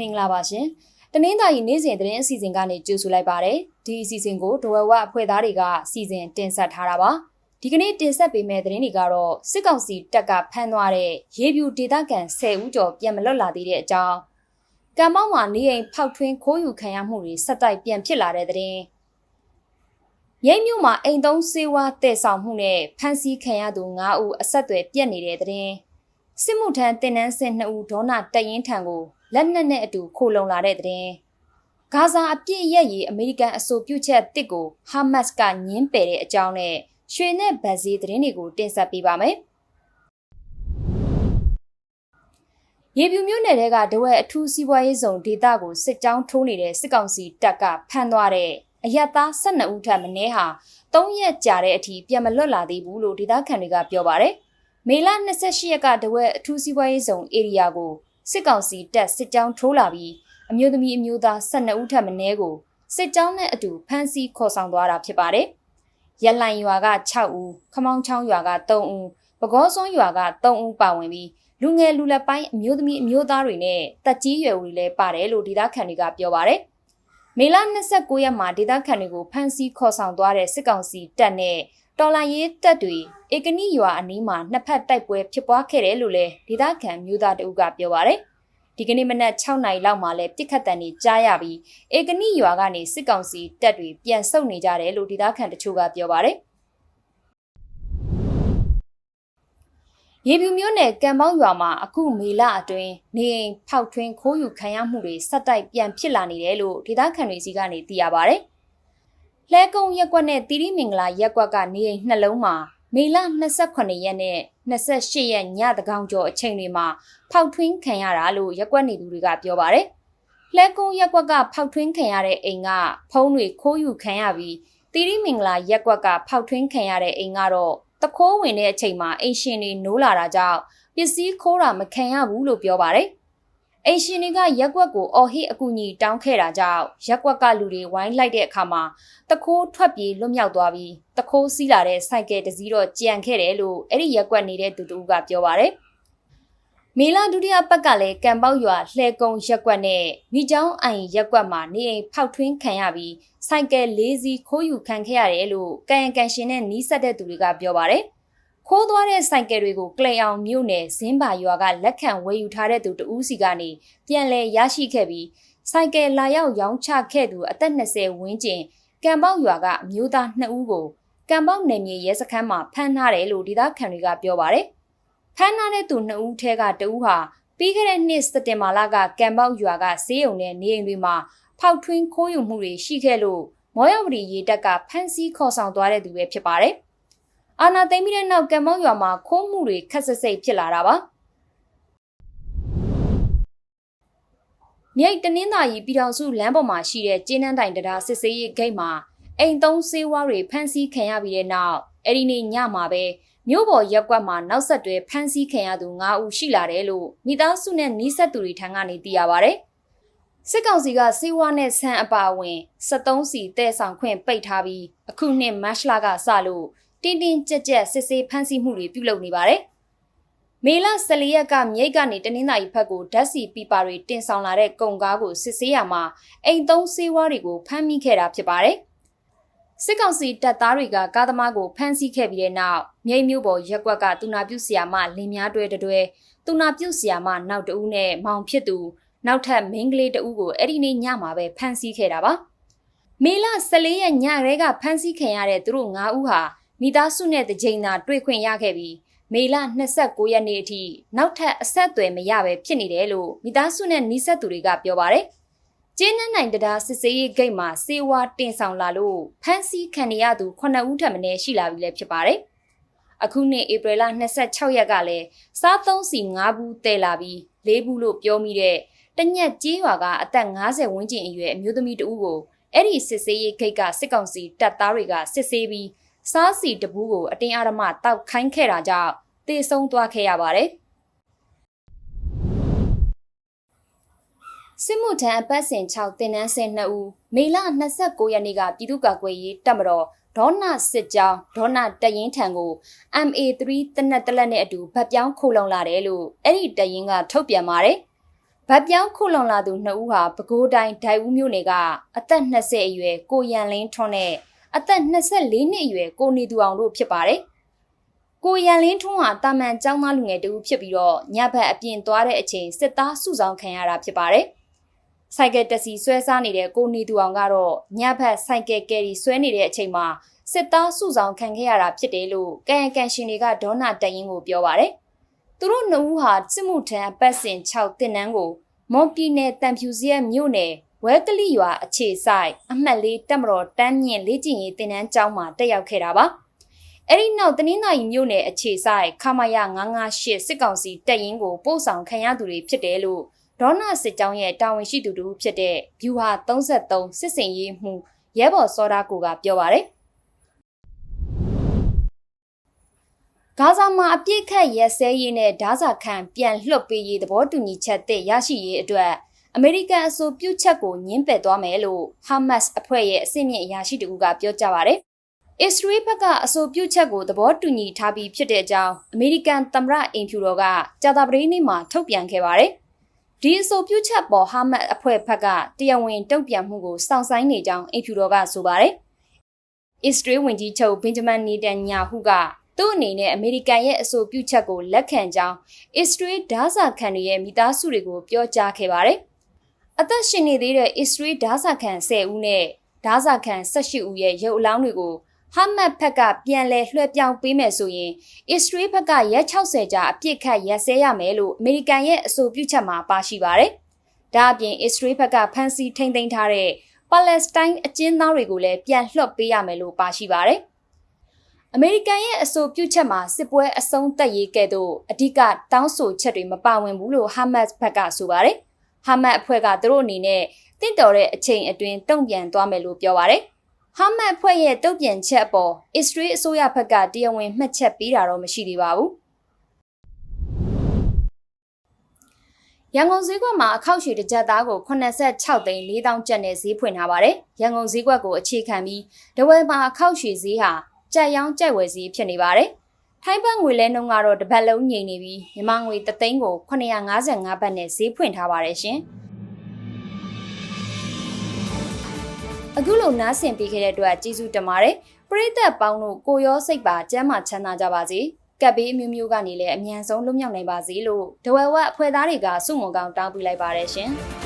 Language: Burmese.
မင်္ဂလာပါရှင်။တနင်္သာရီနေ့စဉ်သတင်းအစီအစဉ်ကနေကြိုဆိုလိုက်ပါရစေ။ဒီအစီအစဉ်ကိုဒဝဝအဖွဲ့သားတွေကစီစဉ်တင်ဆက်ထားတာပါ။ဒီကနေ့တင်ဆက်ပေးမယ့်သတင်းတွေကတော့စစ်ကောင်စီတပ်ကဖမ်းသွားတဲ့ရေပြူဒေသခံ10ဦးကျော်ပြန်မလွတ်လာသေးတဲ့အကြောင်းကံမောက်မှာနေအိမ်ဖောက်ထွင်းခိုးယူခံရမှုတွေဆက်တိုက်ပြန်ဖြစ်လာတဲ့သတင်း။မြိတ်မြို့မှာအိမ်သုံးစေဝါတဲ့ဆောင်မှုနဲ့ဖမ်းဆီးခံရသူ9ဦးအဆက်အသွယ်ပြက်နေတဲ့သတင်း။စစ်မှုထမ်းတင်နန်းစစ်2ဦးဒေါနာတရင်ထံကို လက်နက်နဲ့အတူခိုလုံလာတဲ့တဲ့င်းဂါဇာအပြစ်ရက်ရေးအမေရိကန်အဆိုပြုချက်တစ်ကိုဟာမတ်စ်ကညှင်းပယ်တဲ့အကြောင်းနဲ့ရွှေနဲ့ဗတ်စည်းသတင်းတွေကိုတင်ဆက်ပေးပါမယ်။ရေပြူမြို့နယ်ကဒဝဲအထူးစီးပွားရေးဆောင်ဒေသကိုစစ်ကြောင်းထိုးနေတဲ့စစ်ကောင်စီတပ်ကဖမ်းသွားတဲ့အယက်သား12ဦးထပ်မင်းဟာ3ရက်ကြာတဲ့အထိပြန်မလွတ်လာသေးဘူးလို့ဒေသခံတွေကပြောပါတယ်။မေလ28ရက်ကဒဝဲအထူးစီးပွားရေးဆောင်ဧရိယာကို စစ်ကောင်စီတပ်စစ်ကြောင်းထိုးလာပြီးအမျိုးသမီးအမျိုးသား12ဦးထပ်မင်းကိုစစ်ကြောင်းနဲ့အတူဖမ်းဆီးခေါ်ဆောင်သွားတာဖြစ်ပါတယ်။ရလှန်ရွာက6ဦးခမောင်းချောင်းရွာက3ဦးပကောစွန်းရွာက3ဦးပါဝင်ပြီးလူငယ်လူလက်ပိုင်းအမျိုးသမီးအမျိုးသားတွေနဲ့တက်ကြီးရွယ်ဦးတွေလည်းပါတယ်လို့ဒေသခံတွေကပြောပါတယ်။မေလ29ရက်မှာဒေသခံတွေကိုဖမ်းဆီးခေါ်ဆောင်သွားတဲ့စစ်ကောင်စီတပ်နဲ့ တော်လိုင်းရေးတပ်တွေဧကနိရွာအနီးမှာနှစ်ဖက်တိုက်ပွဲဖြစ်ပွားခဲ့တယ်လို့လည်းဒေသခံမျိုးသားတအုပ်ကပြောပါရယ်ဒီကနေ့မနက်6နာရီလောက်မှာလည်းပြစ်ခတ်တန်တွေကြားရပြီးဧကနိရွာကနေစစ်ကောင်စီတပ်တွေပြန်ဆုတ်နေကြတယ်လို့ဒေသခံတချို့ကပြောပါရယ်ရေပြူမျိုးနယ်ကံပေါင်းရွာမှာအခုမေလအတွင်းနေအိမ်ဖောက်ထွင်းခိုးယူခံရမှုတွေဆက်တိုက်ပြန်ဖြစ်လာနေတယ်လို့ဒေသခံတွေစီကနေသိရပါဗျ။ လဲကုံရက်ကွက်နဲ့တီရီမင်္ဂလာရက်ကွက်ကနေအိမ်နှလုံးမှာမေလ28ရက်နဲ့28ရက်ညတကောင်ကျော်အချိန်တွေမှာဖောက်ထွင်းခံရတာလို့ရက်ကွက်နေသူတွေကပြောပါတယ်။လဲကုံရက်ကွက်ကဖောက်ထွင်းခံရတဲ့အိမ်ကဖုံးတွေခိုးယူခံရပြီးတီရီမင်္ဂလာရက်ကွက်ကဖောက်ထွင်းခံရတဲ့အိမ်ကတော့တခိုးဝင်တဲ့အချိန်မှာအိမ်ရှင်တွေနိုးလာတာကြောင့်ပစ္စည်းခိုးတာမခံရဘူးလို့ပြောပါတယ်။ အိမ်ရှင်တွေကရက်ကွက်ကိုအော်ဟစ်အကူအညီတောင်းခဲ့တာကြောင့်ရက်ကွက်ကလူတွေဝိုင်းလိုက်တဲ့အခါမှာတခိုးထွက်ပြေးလွတ်မြောက်သွားပြီးတခိုးစီးလာတဲ့စိုက်ကယ်တစ်စီးတော့ကြံခဲ့တယ်လို့အဲ့ဒီရက်ကွက်နေတဲ့သူတူကပြောပါတယ်။မေလာဒုတိယပတ်ကလည်းကံပေါက်ရွာလှဲကုံရက်ကွက်နဲ့မိချောင်းအိုင်ရက်ကွက်မှာနေအိမ်ဖောက်ထွင်းခံရပြီးစိုက်ကယ်၄စီးခိုးယူခံခဲ့ရတယ်လို့ကံရကန်ရှင်နဲ့နီးစပ်တဲ့သူတွေကပြောပါတယ်။ ခိုးသွားတဲ့ဆိုင်ကယ်တွေကိုကလိန်အောင်မြို့နယ်ဇင်းပါရွာကလက်ခံဝယ်ယူထားတဲ့သူတဦးစီကနေပြန်လည်ရရှိခဲ့ပြီးဆိုင်ကယ်လာရောက်ရောင်းချခဲ့သူအသက်20ဝန်းကျင်ကံပေါက်ရွာကအမျိုးသား2ဦးကိုကံပေါက်နယ်မြေရဲစခန်းမှာဖမ်းထားတယ်လို့ဒေသခံတွေကပြောပါတယ်။ဖမ်းထားတဲ့သူ2ဦးထဲကတဦးဟာပြီးခဲ့တဲ့နှစ်စက်တင်ဘာလကကံပေါက်ရွာကဆေးရုံနဲ့နေအိမ်တွေမှာဖောက်ထွင်းခိုးယူမှုတွေရှိခဲ့လို့မောရဝတီရေတပ်ကဖမ်းဆီးခေါ်ဆောင်သွားတဲ့သူပဲဖြစ်ပါတယ်။ အာနာသိမ့်ပြီးတဲ့နောက်ကံမောက်ရွာမှာခိုးမှုတွေခက်ဆစ်စိတ်ဖြစ်လာတာပါမြိတ်တနင်္သာရီပြည်တော်စုလမ်းပေါ်မှာရှိတဲ့ကျင်းနှန်းတိုင်တရားစစ်ဆေးရေးဂိတ်မှာအိမ်သုံးဆေးဝါးတွေဖမ်းဆီးခံရပြီးတဲ့နောက်အဲ့ဒီနေ့ညမှာပဲမြို့ပေါ်ရက်ကွက်မှာနောက်ဆက်တွဲဖမ်းဆီးခံရသူ9ဦးရှိလာတယ်လို့မိသားစုနဲ့နှီးဆက်သူတွေထံကနေသိရပါဗျ။စစ်ကောင်စီကစေဝါနဲ့ဆန်အပါအဝင်73စီတဲဆောင်ခွင့်ပိတ်ထားပြီးအခုနှစ်မတ်လကစလို့ တင်းတင်းကြပ်ကြပ်စစ်ဆေးဖမ်းဆီးမှုတွေပြုလုပ်နေပါတယ်။မေလ14ရက်ကမြိတ်ကနေတနင်္သာရီဘက်ကိုဓာတ်စီပီပါတွေတင်ဆောင်လာတဲ့ကုန်ကားကိုစစ်ဆေးရမှာအိမ်သုံးဆေးဝါးတွေကိုဖမ်းမိခဲ့တာဖြစ်ပါတယ်။စစ်ကောင်စီတပ်သားတွေကကားသမားကိုဖမ်းဆီးခဲ့ပြီးတဲ့နောက်မြိတ်မြို့ပေါ်ရက်ကွက်ကတူနာပြုတ်ဆရာမလင်များတွဲတွဲတူနာပြုတ်ဆရာမနောက်တဦးနဲ့မောင်ဖြစ်သူနောက်ထပ်မိန်းကလေးတဦးကိုအဲ့ဒီနေ့ညမှာပဲဖမ်းဆီးခဲ့တာပါ။မေလ14ရက်ညရဲကဖမ်းဆီးခံရတဲ့သူတို့9ဦးဟာ မိသားစုနဲ့တကြိမ်သာတွေ့ခွင့်ရခဲ့ပြီးမေလ29ရက်နေ့အထိနောက်ထပ်အဆက်အသွယ်မရပဲဖြစ်နေတယ်လို့မိသားစုနဲ့နှိဆက်သူတွေကပြောပါတယ်။ကျင်းနှံနိုင်တရားစစ်စေးရေးဂိတ်မှာစေဝါတင်ဆောင်လာလို့ဖမ်းဆီးခံရသူ9ဦးထပ်မင်းရှိလာပြီလည်းဖြစ်ပါတယ်။အခုနှစ်ဧပြီလ26ရက်ကလည်းစားသုံးစီ9ဘူးတည်လာပြီး၄ဘူးလို့ပြောမိတဲ့တညက်ကြေးရွာကအသက်50ဝန်းကျင်အရွယ်အမျိုးသမီးတဦးကိုအဲ့ဒီစစ်စေးရေးဂိတ်ကစစ်ကောင်စီတပ်သားတွေကစစ်ဆေးပြီး စားစီတပူးကိုအတင်းအဓမ္မတောက်ခိုင်းခဲ့တာကြောင့်တေဆုံးသွားခဲ့ရပါတယ်။စစ်မှုထမ်းအပတ်စဉ်6တင်နန်းစင်2ဦးမေလ29ရက်နေ့ကပြည်သူ့ကာကွယ်ရေးတပ်မတော်ဒေါနာစစ်ကြောင်းဒေါနာတရင်ထံကို MA3 တနက်တလက်နဲ့အတူဗတ်ပြောင်းခိုလုံလာတယ်လို့အဲ့ဒီတရင်ကထုတ်ပြန်ပါတယ်။ဗဗတ်ပြောင်းခုလွန်လာသူနှစ်ဦးဟာပဲခူးတိုင်းဒိုင်ဦးမြို့နယ်ကအသက်20အရွယ်ကိုရန်လင်းထွန်းနဲ့ အသက်24နှစ်အရွယ်ကိုနေသူအောင်တို့ဖြစ်ပါတယ်။ကိုရန်လင်းထွန်းဟာတာမန်ကျောင်းသားလူငယ်တူဖြစ်ပြီးတော့ညဘက်အပြင်သွားတဲ့အချိန်စစ်သားစုဆောင်ခံရတာဖြစ်ပါတယ်။စိုက်ကယ်တက်စီဆွဲစားနေတဲ့ကိုနေသူအောင်ကတော့ညဘက်စိုက်ကယ်ကယ်ရီဆွဲနေတဲ့အချိန်မှာစစ်သားစုဆောင်ခံခဲ့ရတာဖြစ်တယ်လို့ကံရကန်ရှင်တွေကဒေါနာတရင်ကိုပြောပါတယ်။သူတို့နှစ်ဦးဟာစစ်မှုထမ်းအပတ်စဉ်6တင်နန်းကိုမွန်ပြည်နယ်တန်ဖြူစရက်မြို့နယ် ဝဲကလိရွာအခြေဆိုင်အမှတ်လေးတက်မတော်တန်းမြင့်လေးကျင်ရေးတင်နန်းကျောင်းမှာတက်ရောက်ခဲ့တာပါ။အဲဒီနောက်တနင်္သာရီမြို့နယ်အခြေဆိုင်ခမာယ958စစ်ကောင်စီတပ်ရင်းကိုပို့ဆောင်ခံရသူတွေဖြစ်တယ်လို့ဒေါနာစစ်ကြောင်းရဲ့တာဝန်ရှိသူတို့ဖြစ်တဲ့ဗျူဟာ33စစ်စင်ရေးမှုရဲဘော်စောဒါကိုကပြောပါတယ်။ဂါဇာမှာအပြစ်ခတ်ရက်စဲရေးနဲ့ဓာစာခံပြန်လွှတ်ပေးရေးသဘောတူညီချက်သစ်ရရှိရေးအတွက် အမေရိကန်အဆိုပြုချက်ကိုညှင်းပယ်သွားမယ်လို့ဟာမတ်စ်အဖွဲ့ရဲ့အစိမြင့်အရာရှိတူကပြောကြားပါတယ်။အစ္စရေးဘက်ကအဆိုပြုချက်ကိုသဘောတူညီထားပြီးဖြစ်တဲ့အကြောင်းအမေရိကန်သမ္မတအိမ်ဖြူတော်ကကြာသပတေးနေ့မှာထုတ်ပြန်ခဲ့ပါတယ်။ဒီအဆိုပြုချက်ပေါ်ဟာမတ်အဖွဲ့ဘက်ကတရားဝင်တုံ့ပြန်မှုကိုစောင့်ဆိုင်နေကြောင်းအိမ်ဖြူတော်ကဆိုပါတယ်။အစ္စရေးဝန်ကြီးချုပ်ဘင်ဂျမန်နေတန်ညာဟုကသူ့အနေနဲ့အမေရိကန်ရဲ့အဆိုပြုချက်ကိုလက်ခံကြောင်းအစ္စရေးဓာစာခံတွေရဲ့မိသားစုတွေကိုပြောကြားခဲ့ပါတယ်။ အသက်ရှင်နေသေးတဲ့အစ္စရေးဓာစာခံ10ဦးနဲ့ဓာစာခံ18ဦးရဲ့ရုပ်အလောင်းတွေကိုဟာမတ်ဘက်ကပြန်လည်လွှဲပြောင်းပေးမယ်ဆိုရင်အစ္စရေးဘက်ကရက်60ကြာအပြစ်ခတ်ရက်စဲရမယ်လို့အမေရိကန်ရဲ့အဆိုပြုချက်မှာပါရှိပါတယ်။ဒါအပြင်အစ္စရေးဘက်ကဖမ်းဆီးထိန်းသိမ်းထားတဲ့ပါလက်စတိုင်းအကျဉ်းသားတွေကိုလည်းပြန်လွှတ်ပေးရမယ်လို့ပါရှိပါတယ်။အမေရိကန်ရဲ့အဆိုပြုချက်မှာစစ်ပွဲအဆုံးသတ်ရေးကဲ့သို့အဓိကတောင်းဆိုချက်တွေမပါဝင်ဘူးလို့ဟာမတ်စ်ဘက်ကဆိုပါတယ်။ ဟာမတ်အဖွဲ့ကသူတို့အနေနဲ့တင့်တော်တဲ့အချိန်အတွင်းတုံ့ပြန်သွားမယ်လို့ပြောပါတယ်။ဟာမတ်အဖွဲ့ရဲ့တုံ့ပြန်ချက်အပေါ်အစ္စရေးအစိုးရဘက်ကတရားဝင်မှတ်ချက်ပေးတာတော့မရှိသေးပါဘူး။ရန်ကုန်ဈေးကွက်မှာအခောက်ရွှေတစ်ကြက်သားကို86သိန်း4000ကျပ်နဲ့ဈေးဖွင့်ထားပါတယ်။ရန်ကုန်ဈေးကွက်ကိုအခြေခံပြီးဒဝယ်မှာအခောက်ရွှေဈေးဟာကြက်ရောင်းကြက်ဝယ်စီဖြစ်နေပါတယ်။ ထိုင်းဘတ်ငွေလဲနှုန်းကတော့တစ်ပတ်လုံးငြိမ်နေပြီးမြန်မာငွေ3သိန်းကို955ဘတ်နဲ့ဈေးဖွင့်ထားပါတယ်ရှင်။အခုလိုနားဆင်ပေးခဲ့တဲ့အတွက်ကျေးဇူးတင်ပါတယ်။ပရိသတ်ပေါင်းတို့ကိုရောစိတ်ပါကျမ်းမာချမ်းသာကြပါစေ။ကပ်ဘေးအမျိုးမျိုးကနေလည်းအမြန်ဆုံးလွတ်မြောက်နိုင်ပါစေလို့ဒဝဲဝက်အဖွဲ့သားတွေကစုမုံကောင်တောင်းပေးလိုက်ပါတယ်ရှင်။